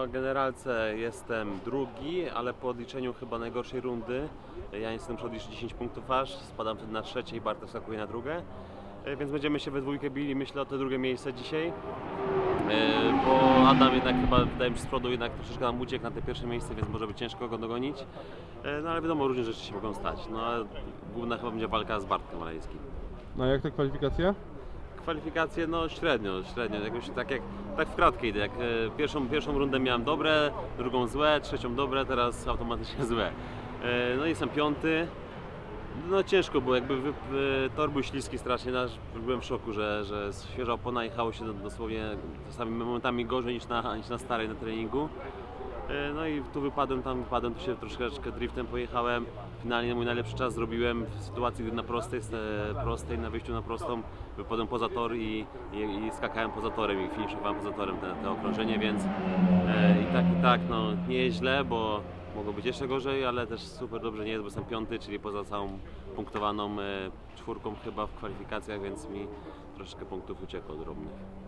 no generalce jestem drugi, ale po odliczeniu chyba najgorszej rundy, ja jestem muszę odliczyć 10 punktów aż, spadam wtedy na trzecie i Bartek skakuje na drugie. E, Więc będziemy się we dwójkę bili, myślę o te drugie miejsce dzisiaj. E, Bo Adam jednak chyba, wydaje mi się, z przodu jednak troszeczkę nam uciekł na te pierwsze miejsce, więc może być ciężko go dogonić. E, No ale wiadomo, różne rzeczy się mogą stać. No główna chyba będzie walka z Bartkiem Malejskim. No a jak ta kwalifikacja? Kwalifikacje no średnio, średnio, jakoś tak jak tak w kratkę idę, jak e, pierwszą, pierwszą rundę miałem dobre, drugą złe, trzecią dobre, teraz automatycznie złe. E, no i jestem piąty. No ciężko było, jakby wy, e, tor był śliski strasznie, aż byłem w szoku, że, że świeża opona jechało się dosłownie czasami momentami gorzej niż na, niż na starej na treningu. E, No i tu wypadłem, tam wypadłem, tu się troszeczkę driftem pojechałem. Finalnie mój najlepszy czas zrobiłem w sytuacji, gdy na prostej, e, prostej na wyjściu na prostą wypadłem poza tor i, i, i skakałem poza torem i finiszowałem poza torem te, te okrążenie, więc e, i tak i tak no, nie jest źle, bo mogło być jeszcze gorzej, ale też super dobrze nie jest, bo jestem piąty, czyli poza całą punktowaną e, czwórką chyba w kwalifikacjach, więc mi troszeczkę punktów uciekło drobnych.